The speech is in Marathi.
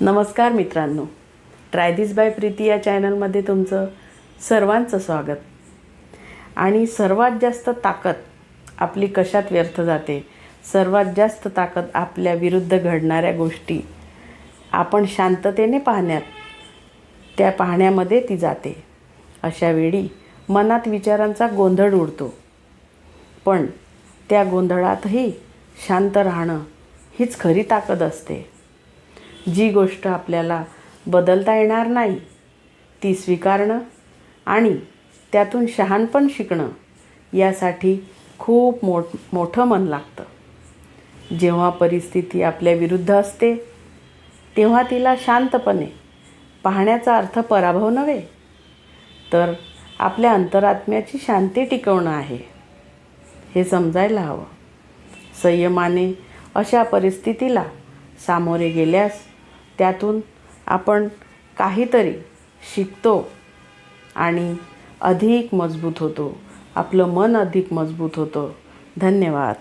नमस्कार मित्रांनो. ट्राय दिस बाय प्रीती या चॅनलमध्ये तुमचं सर्वांचं स्वागत. आणि सर्वात जास्त ताकद आपली कशात व्यर्थ जाते? सर्वात जास्त ताकद आपल्या विरुद्ध घडणाऱ्या गोष्टी आपण शांततेने पाहण्यात त्या पाहण्यामध्ये ती जाते. अशावेळी मनात विचारांचा गोंधळ उडतो. पण त्या गोंधळातही शांत राहणं हीच खरी ताकद असते. जी गोष्ट आपल्याला बदलता येणार नाही ती स्वीकारणं आणि त्यातून शहाणपण शिकणं यासाठी खूप मोठ मोठं मन लागतं. जेव्हा परिस्थिती आपल्या विरुद्ध असते तेव्हा तिला शांतपणे पाहण्याचा अर्थ पराभव नव्हे तर आपल्या अंतरात्म्याची शांती टिकवणं आहे. हे समजायला हवं. संयमाने अशा परिस्थितीला सामोरे गेल्यास त्यातून आपण काहीतरी शिकतो आणि अधिक मजबूत होतो. आपलं मन अधिक मजबूत होतं. धन्यवाद.